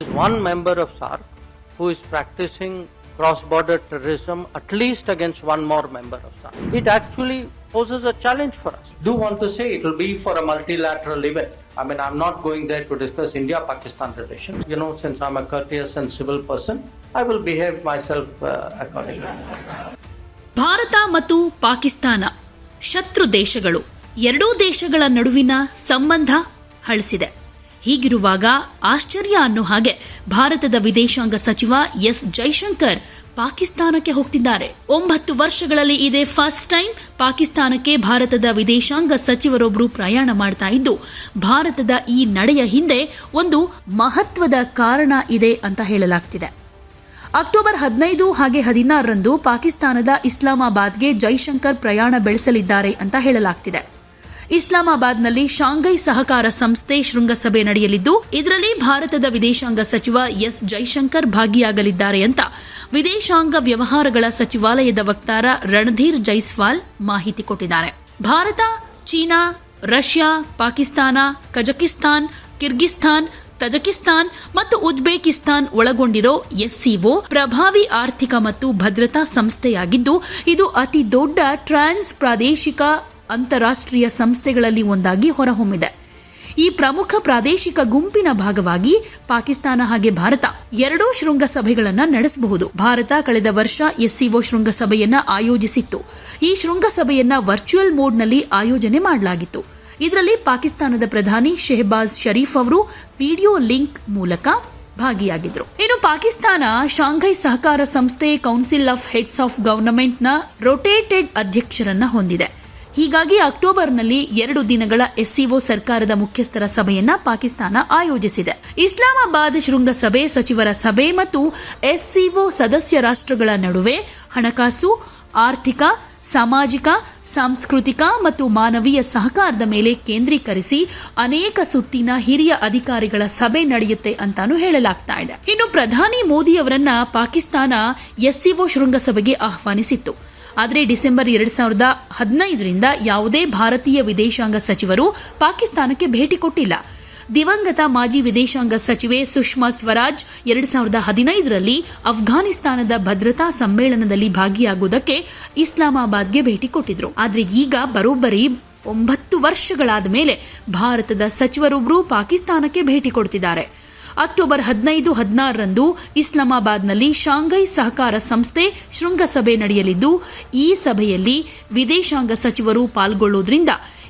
one member of SARC who is practicing cross-border terrorism at least against one more member of SARC. It actually poses a challenge for us. Do want to say it will be for a multilateral event. I mean, I'm not going there to discuss India-Pakistan relations. You know, since I'm a courteous and civil person, I will behave myself uh, accordingly. Bharat ಮತ್ತು ಪಾಕಿಸ್ತಾನ ಶತ್ರು ದೇಶಗಳು ಎರಡೂ ದೇಶಗಳ ನಡುವಿನ ಸಂಬಂಧ ಹಳಸಿದೆ ಹೀಗಿರುವಾಗ ಆಶ್ಚರ್ಯ ಅನ್ನೋ ಹಾಗೆ ಭಾರತದ ವಿದೇಶಾಂಗ ಸಚಿವ ಎಸ್ ಜೈಶಂಕರ್ ಪಾಕಿಸ್ತಾನಕ್ಕೆ ಹೋಗ್ತಿದ್ದಾರೆ. ಒಂಬತ್ತು ವರ್ಷಗಳಲ್ಲಿ ಇದೇ ಫಸ್ಟ್ ಟೈಮ್ ಪಾಕಿಸ್ತಾನಕ್ಕೆ ಭಾರತದ ವಿದೇಶಾಂಗ ಸಚಿವರೊಬ್ಬರು ಪ್ರಯಾಣ ಮಾಡ್ತಾ ಇದ್ದು, ಭಾರತದ ಈ ನಡೆಯ ಹಿಂದೆ ಒಂದು ಮಹತ್ವದ ಕಾರಣ ಇದೆ ಅಂತ ಹೇಳಲಾಗ್ತಿದೆ. ಅಕ್ಟೋಬರ್ ಹದಿನೈದು ಹಾಗೆ ಹದಿನಾರರಂದು ಪಾಕಿಸ್ತಾನದ ಇಸ್ಲಾಮಾಬಾದ್ಗೆ ಜೈಶಂಕರ್ ಪ್ರಯಾಣ ಬೆಳೆಸಲಿದ್ದಾರೆ ಅಂತ ಹೇಳಲಾಗ್ತಿದೆ. ಇಸ್ಲಾಮಾಬಾದ್ನಲ್ಲಿ ಶಾಂಘೈ ಸಹಕಾರ ಸಂಸ್ಥೆ ಶೃಂಗಸಭೆ ನಡೆಯಲಿದ್ದು, ಇದರಲ್ಲಿ ಭಾರತದ ವಿದೇಶಾಂಗ ಸಚಿವ ಎಸ್ ಜೈಶಂಕರ್ ಭಾಗಿಯಾಗಲಿದ್ದಾರೆ ಅಂತ ವಿದೇಶಾಂಗ ವ್ಯವಹಾರಗಳ ಸಚಿವಾಲಯದ ವಕ್ತಾರ ರಣಧೀರ್ ಜೈಸ್ವಾಲ್ ಮಾಹಿತಿ ಕೊಟ್ಟಿದ್ದಾರೆ. Bharat, China, Russia, Pakistan, Kazakhstan, Kyrgyzstan, Tajikistan ಮತ್ತು ಉಜ್ಬೇಕಿಸ್ತಾನ್ ಒಳಗೊಂಡಿರೋ ಎಸ್ಸಿಒ ಪ್ರಭಾವಿ ಆರ್ಥಿಕ ಮತ್ತು ಭದ್ರತಾ ಸಂಸ್ಥೆಯಾಗಿದ್ದು, ಇದು ಅತಿ ದೊಡ್ಡ ಟ್ರಾನ್ಸ್ ಪ್ರಾದೇಶಿಕ ಅಂತಾರಾಷ್ಟ್ರೀಯ ಸಂಸ್ಥೆಗಳಲ್ಲಿ ಒಂದಾಗಿ ಹೊರಹೊಮ್ಮಿದೆ. ಈ ಪ್ರಮುಖ ಪ್ರಾದೇಶಿಕ ಗುಂಪಿನ ಭಾಗವಾಗಿ ಪಾಕಿಸ್ತಾನ ಹಾಗೆ ಭಾರತ ಎರಡೂ ಶೃಂಗಸಭೆಗಳನ್ನು ನಡೆಸಬಹುದು. ಭಾರತ ಕಳೆದ ವರ್ಷ ಎಸ್ಸಿಒ ಶೃಂಗಸಭೆಯನ್ನ ಆಯೋಜಿಸಿತ್ತು. ಈ ಶೃಂಗಸಭೆಯನ್ನ ವರ್ಚುವಲ್ ಮೋಡ್ನಲ್ಲಿ ಆಯೋಜನೆ ಮಾಡಲಾಗಿತ್ತು. ಇದರಲ್ಲಿ ಪಾಕಿಸ್ತಾನದ ಪ್ರಧಾನಿ ಶೆಹಬಾಜ್ ಶರೀಫ್ ಅವರು ವಿಡಿಯೋ ಲಿಂಕ್ ಮೂಲಕ ಭಾಗಿಯಾಗಿದ್ರು. ಇನ್ನು ಪಾಕಿಸ್ತಾನ ಶಾಂಘೈ ಸಹಕಾರ ಸಂಸ್ಥೆ ಕೌನ್ಸಿಲ್ ಆಫ್ ಹೆಡ್ಸ್ ಆಫ್ ಗವರ್ನಮೆಂಟ್ನ ರೊಟೇಟೆಡ್ ಅಧ್ಯಕ್ಷರನ್ನ ಹೊಂದಿದೆ. ಹೀಗಾಗಿ ಅಕ್ಟೋಬರ್ನಲ್ಲಿ ಎರಡು ದಿನಗಳ ಎಸ್ಸಿಒ ಸರ್ಕಾರದ ಮುಖ್ಯಸ್ಥರ ಸಭೆಯನ್ನ ಪಾಕಿಸ್ತಾನ ಆಯೋಜಿಸಿದೆ. ಇಸ್ಲಾಮಾಬಾದ್ ಶೃಂಗಸಭೆ ಸಚಿವರ ಸಭೆ ಮತ್ತು ಎಸ್ಸಿಒ ಸದಸ್ಯ ರಾಷ್ಟ್ರಗಳ ನಡುವೆ ಹಣಕಾಸು, ಆರ್ಥಿಕ, ಸಾಮಾಜಿಕ, ಸಾಂಸ್ಕೃತಿಕ ಮತ್ತು ಮಾನವೀಯ ಸಹಕಾರದ ಮೇಲೆ ಕೇಂದ್ರೀಕರಿಸಿ ಅನೇಕ ಸುತ್ತಿನ ಹಿರಿಯ ಅಧಿಕಾರಿಗಳ ಸಭೆ ನಡೆಯುತ್ತೆ ಅಂತಾನು ಹೇಳಲಾಗ್ತಾ ಇದೆ. ಇನ್ನು ಪ್ರಧಾನಿ ಮೋದಿ ಅವರನ್ನ ಪಾಕಿಸ್ತಾನ ಎಸ್ಸಿಒ ಶೃಂಗಸಭೆಗೆ ಆಹ್ವಾನಿಸಿತ್ತು. ಆದರೆ ಡಿಸೆಂಬರ್ ಎರಡು ಸಾವಿರದ ಹದಿನೈದರಿಂದ ಯಾವುದೇ ಭಾರತೀಯ ವಿದೇಶಾಂಗ ಸಚಿವರು ಪಾಕಿಸ್ತಾನಕ್ಕೆ ಭೇಟಿ ಕೊಟ್ಟಿಲ್ಲ. ದಿವಂಗತ ಮಾಜಿ ವಿದೇಶಾಂಗ ಸಚಿವೆ ಸುಷ್ಮಾ ಸ್ವರಾಜ್ ಎರಡು ಸಾವಿರದ ಹದಿನೈದರಲ್ಲಿ ಅಫ್ಘಾನಿಸ್ತಾನದ ಭದ್ರತಾ ಸಮ್ಮೇಳನದಲ್ಲಿ ಭಾಗಿಯಾಗುವುದಕ್ಕೆ ಇಸ್ಲಾಮಾಬಾದ್ಗೆ ಭೇಟಿ ಕೊಟ್ಟಿದ್ರು. ಆದರೆ ಈಗ ಬರೋಬ್ಬರಿ ಒಂಬತ್ತು ವರ್ಷಗಳಾದ ಮೇಲೆ ಭಾರತದ ಸಚಿವರೊಬ್ಬರು ಪಾಕಿಸ್ತಾನಕ್ಕೆ ಭೇಟಿ ಕೊಡ್ತಿದ್ದಾರೆ. ಅಕ್ಟೋಬರ್ ಹದಿನೈದು, ಹದಿನಾರರಂದು ಇಸ್ಲಾಮಾಬಾದ್ನಲ್ಲಿ ಶಾಂಘೈ ಸಹಕಾರ ಸಂಸ್ಥೆ ಶೃಂಗಸಭೆ ನಡೆಯಲಿದ್ದು, ಈ ಸಭೆಯಲ್ಲಿ ವಿದೇಶಾಂಗ ಸಚಿವರು ಪಾಲ್ಗೊಳ್ಳುವುದರಿಂದ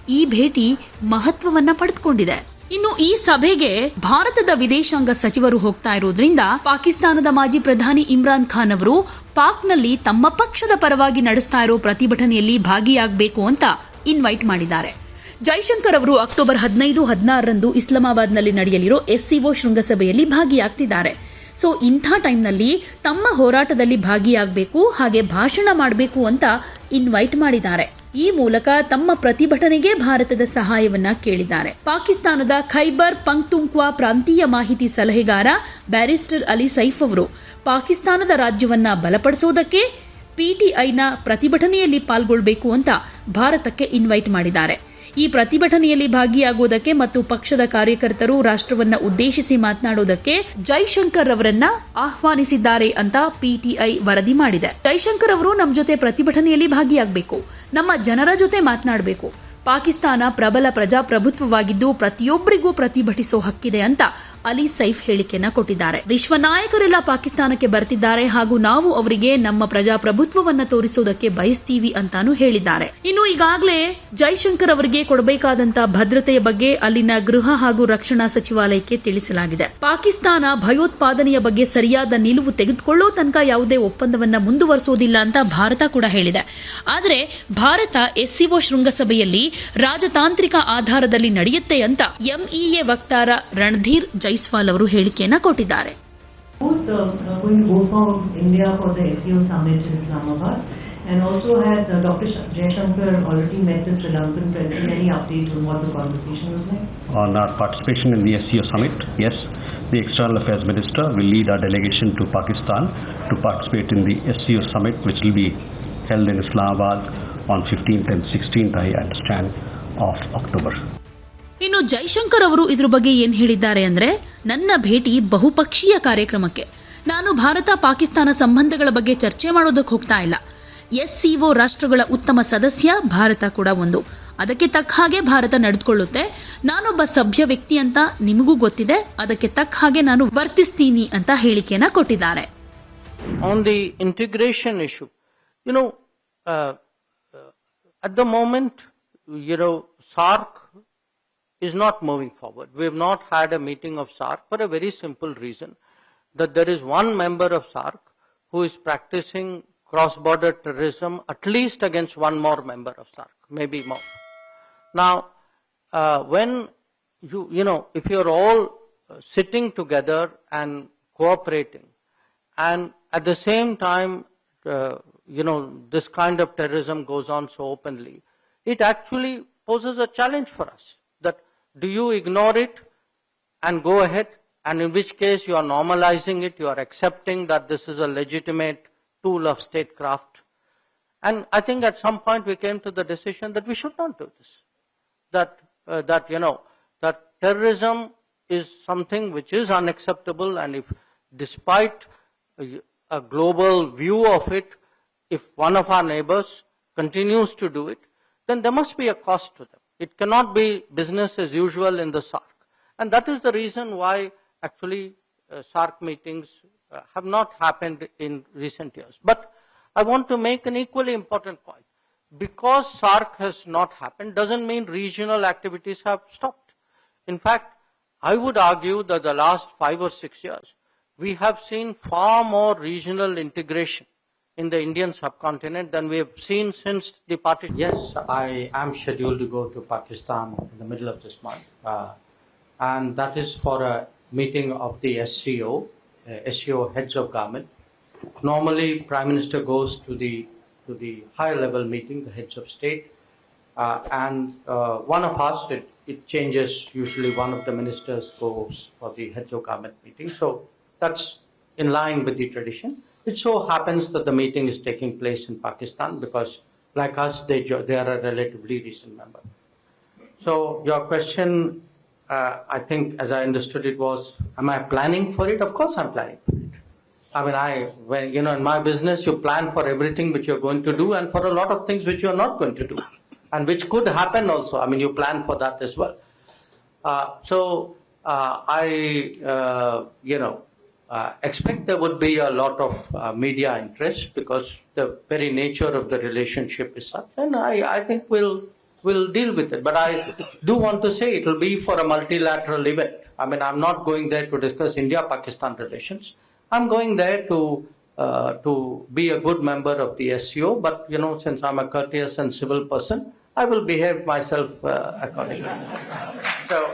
ಈ ಭೇಟಿ ಮಹತ್ವವನ್ನ ಪಡೆದುಕೊಂಡಿದೆ. ಇನ್ನು ಈ ಸಭೆಗೆ ಭಾರತದ ವಿದೇಶಾಂಗ ಸಚಿವರು ಹೋಗ್ತಾ ಇರೋದ್ರಿಂದ ಪಾಕಿಸ್ತಾನದ ಮಾಜಿ ಪ್ರಧಾನಿ ಇಮ್ರಾನ್ ಖಾನ್ ಅವರು ಪಾಕ್ನಲ್ಲಿ ತಮ್ಮ ಪಕ್ಷದ ಪರವಾಗಿ ನಡೆಸ್ತಾ ಇರೋ ಪ್ರತಿಭಟನೆಯಲ್ಲಿ ಭಾಗಿಯಾಗಬೇಕು ಅಂತ ಇನ್ವೈಟ್ ಮಾಡಿದ್ದಾರೆ. ಜೈಶಂಕರ್ ಅವರು ಅಕ್ಟೋಬರ್ ಹದಿನೈದು, ಹದಿನಾರರಂದು ಇಸ್ಲಾಮಾಬಾದ್ನಲ್ಲಿ ನಡೆಯಲಿರೋ ಎಸ್ಸಿಒ ಶೃಂಗಸಭೆಯಲ್ಲಿ ಭಾಗಿಯಾಗ್ತಿದ್ದಾರೆ. ಸೊ, ಇಂಥ ಟೈಮ್ನಲ್ಲಿ ತಮ್ಮ ಹೋರಾಟದಲ್ಲಿ ಭಾಗಿಯಾಗಬೇಕು, ಹಾಗೆ ಭಾಷಣ ಮಾಡಬೇಕು ಅಂತ ಇನ್ವೈಟ್ ಮಾಡಿದ್ದಾರೆ. ಈ ಮೂಲಕ ತಮ್ಮ ಪ್ರತಿಭಟನೆಗೆ ಭಾರತದ ಸಹಾಯವನ್ನ ಕೇಳಿದ್ದಾರೆ. ಪಾಕಿಸ್ತಾನದ ಖೈಬರ್ ಪಂಕ್ತುಂಕ್ವಾ ಪ್ರಾಂತೀಯ ಮಾಹಿತಿ ಸಲಹೆಗಾರ ಬ್ಯಾರಿಸ್ಟರ್ ಅಲಿ ಸೈಫ್ ಅವರು ಪಾಕಿಸ್ತಾನದ ರಾಜ್ಯವನ್ನ ಬಲಪಡಿಸೋದಕ್ಕೆ ಪಿಟಿಐನ ಪ್ರತಿಭಟನೆಯಲ್ಲಿ ಪಾಲ್ಗೊಳ್ಳಬೇಕು ಅಂತ ಭಾರತಕ್ಕೆ ಇನ್ವೈಟ್ ಮಾಡಿದ್ದಾರೆ. ಈ ಪ್ರತಿಭಟನೆಯಲ್ಲಿ ಭಾಗಿಯಾಗುವುದಕ್ಕೆ ಮತ್ತು ಪಕ್ಷದ ಕಾರ್ಯಕರ್ತರು ರಾಷ್ಟ್ರವನ್ನ ಉದ್ದೇಶಿಸಿ ಮಾತನಾಡುವುದಕ್ಕೆ ಜೈಶಂಕರ್ ಅವರನ್ನ ಆಹ್ವಾನಿಸಿದ್ದಾರೆ ಅಂತ ಪಿಟಿಐ ವರದಿ ಮಾಡಿದೆ. ಜೈಶಂಕರ್ ಅವರು ನಮ್ಮ ಜೊತೆ ಪ್ರತಿಭಟನೆಯಲ್ಲಿ ಭಾಗಿಯಾಗಬೇಕು. ನಮ್ಮ ಜನರ ಜೊತೆ ಮಾತನಾಡಬೇಕು. ಪಾಕಿಸ್ತಾನ ಪ್ರಬಲ ಪ್ರಜಾಪ್ರಭುತ್ವವಾಗಿದ್ದು ಪ್ರತಿಯೊಬ್ಬರಿಗೂ ಪ್ರತಿಭಟಿಸೋ ಹಕ್ಕಿದೆ ಅಂತ ಅಲಿ ಸೈಫ್ ಹೇಳಿಕೆಯನ್ನ ಕೊಟ್ಟಿದ್ದಾರೆ. ವಿಶ್ವ ನಾಯಕರೆಲ್ಲ ಪಾಕಿಸ್ತಾನಕ್ಕೆ ಬರ್ತಿದ್ದಾರೆ ಹಾಗೂ ನಾವು ಅವರಿಗೆ ನಮ್ಮ ಪ್ರಜಾಪ್ರಭುತ್ವವನ್ನ ತೋರಿಸೋದಕ್ಕೆ ಬಯಸ್ತೀವಿ ಅಂತಾನು ಹೇಳಿದ್ದಾರೆ. ಇನ್ನು ಈಗಾಗಲೇ ಜೈಶಂಕರ್ ಅವರಿಗೆ ಕೊಡಬೇಕಾದಂತಹ ಭದ್ರತೆಯ ಬಗ್ಗೆ ಅಲ್ಲಿನ ಗೃಹ ಹಾಗೂ ರಕ್ಷಣಾ ಸಚಿವಾಲಯಕ್ಕೆ ತಿಳಿಸಲಾಗಿದೆ. ಪಾಕಿಸ್ತಾನ ಭಯೋತ್ಪಾದನೆಯ ಬಗ್ಗೆ ಸರಿಯಾದ ನಿಲುವು ತೆಗೆದುಕೊಳ್ಳೋ ತನಕ ಯಾವುದೇ ಒಪ್ಪಂದವನ್ನ ಮುಂದುವರಿಸೋದಿಲ್ಲ ಅಂತ ಭಾರತ ಕೂಡ ಹೇಳಿದೆ. ಆದರೆ ಭಾರತ ಎಸ್ಸಿಒ ಶೃಂಗಸಭೆಯಲ್ಲಿ ರಾಜತಾಂತ್ರಿಕ ಆಧಾರದಲ್ಲಿ ನಡೆಯುತ್ತೆ ಅಂತ ಎಂಇಎ ವಕ್ತಾರ ರಣಧೀರ್ ಜೈಸ್ವಾಲ್ ಅವರು ಹೇಳಿಕೆಯನ್ನ ಕೊಟ್ಟಿದ್ದಾರೆ Both uh, uh, going to go from India for the SEO summit in Islamabad and also had uh, Dr. Sh- Jaishankar already met the Sri Lankan president. Any update on what the conversation was like? on our participation in the SCO summit. Yes, the External Affairs Minister will lead our delegation to Pakistan to participate in the SCO summit, which will be held in Islamabad on 15th and 16th, I understand, of October. ಇನ್ನು ಜೈಶಂಕರ್ ಅವರು ಇದ್ರ ಬಗ್ಗೆ ಏನ್ ಹೇಳಿದ್ದಾರೆ ಅಂದ್ರೆ ನನ್ನ ಭೇಟಿ ಬಹುಪಕ್ಷೀಯ ಕಾರ್ಯಕ್ರಮಕ್ಕೆ. ನಾನು ಭಾರತ ಪಾಕಿಸ್ತಾನ ಸಂಬಂಧಗಳ ಬಗ್ಗೆ ಚರ್ಚೆ ಮಾಡೋದಕ್ಕೆ ಹೋಗ್ತಾ ಇಲ್ಲ. ಎಸ್ಸಿಒ ರಾಷ್ಟ್ರಗಳ ಉತ್ತಮ ಸದಸ್ಯ ಭಾರತ ಕೂಡ ಒಂದು. ಅದಕ್ಕೆ ತಕ್ಕ ಹಾಗೆ ಭಾರತ ನಡೆದುಕೊಳ್ಳುತ್ತೆ. ನಾನೊಬ್ಬ ಸಭ್ಯ ವ್ಯಕ್ತಿ ಅಂತ ನಿಮಗೂ ಗೊತ್ತಿದೆ. ಅದಕ್ಕೆ ತಕ್ಕ ಹಾಗೆ ನಾನು ವರ್ತಿಸ್ತೀನಿ ಅಂತ ಹೇಳಿಕೆಯನ್ನ ಕೊಟ್ಟಿದ್ದಾರೆ. On the integration issue you know at the you know, SARC is not moving forward. We have not had a meeting of SARC for a very simple reason that there is one member of SARC who is practicing cross-border terrorism at least against one more member of SARC, maybe more. Now, uh, when you, you know, if you're all uh, sitting together and cooperating, and at the same time, uh, you know, this kind of terrorism goes on so openly, it actually poses a challenge for us. Do you ignore it and go ahead? And in which case you are normalizing it, you are accepting that this is a legitimate tool of statecraft. And I think at some point we came to the decision that we should not do this that uh, that you know that terrorism is something which is unacceptable and if despite a, a global view of it if one of our neighbors continues to do it then there must be a cost to them it cannot be business as usual in the SARC. And that is the reason why actually uh, SARC meetings uh, have not happened in recent years. But I want to make an equally important point. Because SARC has not happened doesn't mean regional activities have stopped. In fact, I would argue that the last five or six years, we have seen far more regional integration in the Indian subcontinent than we have seen since the partition. Yes, I am scheduled to go to Pakistan in the middle of this month. Uh, and that is for a meeting of the SCO, uh, SCO heads of government. Normally, Prime Minister goes to the to the higher level meeting, the heads of state, uh, and uh, one of us, it, it changes. Usually, one of the ministers goes for the heads of government meeting. So that's in line with the tradition. It so happens that the meeting is taking place in Pakistan because, like us, they they are a relatively recent member. So your question, uh, I think, as I understood it, was, am I planning for it? Of course, I'm planning for it. I mean, I, when, you know, in my business, you plan for everything which you're going to do and for a lot of things which you're not going to do and which could happen also. I mean, you plan for that as well. Uh, so, uh, I, uh, you know, uh, expect there would be a lot of uh, media interest because the very nature of the relationship is such, and I, I think we'll we'll deal with it. But I do want to say it will be for a multilateral event. I mean, I'm not going there to discuss India-Pakistan relations. I'm going there to uh, to be a good member of the SCO. But you know, since I'm a courteous and civil person, I will behave myself uh, accordingly. So.